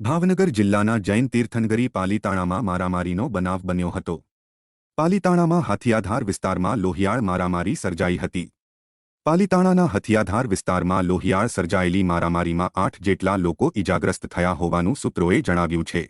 ભાવનગર જિલ્લાના જૈન તીર્થનગરી પાલીતાણામાં મારામારીનો બનાવ બન્યો હતો. પાલીતાણામાં હથિયાધાર વિસ્તારમાં લોહિયાળ મારામારી સર્જાઈ હતી. પાલીતાણાના હથિયાધાર વિસ્તારમાં લોહિયાળ સર્જાયેલી મારામારીમાં આઠ જેટલા લોકો ઇજાગ્રસ્ત થયા હોવાનું સૂત્રોએ જણાવ્યું છે.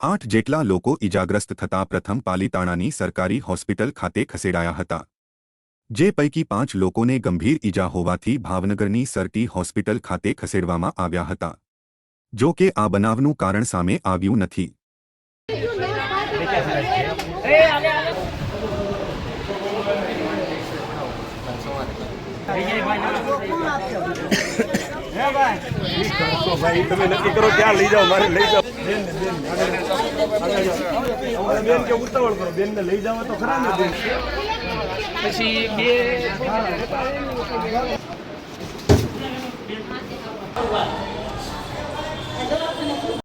આઠ જેટલા લોકો ઇજાગ્રસ્ત થતા પ્રથમ પાલીતાણાની સરકારી હોસ્પિટલ ખાતે ખસેડાયા હતા. જે પૈકી પાંચ લોકોને ગંભીર ઇજા હોવાથી ભાવનગરની સરટી હોસ્પિટલ ખાતે ખસેડવામાં આવ્યા હતા. જો કે આ બનાવનું કારણ સામે આવ્યું નથી. તો ભાઈ તમે નક્કી કરો ક્યાં લઈ જાઓ મારે? લઈ જાઓ. બેન બેન કે ઉતાવળ કરો બેન ને લઈ જાવ તો ખરા ને બેન પછી બે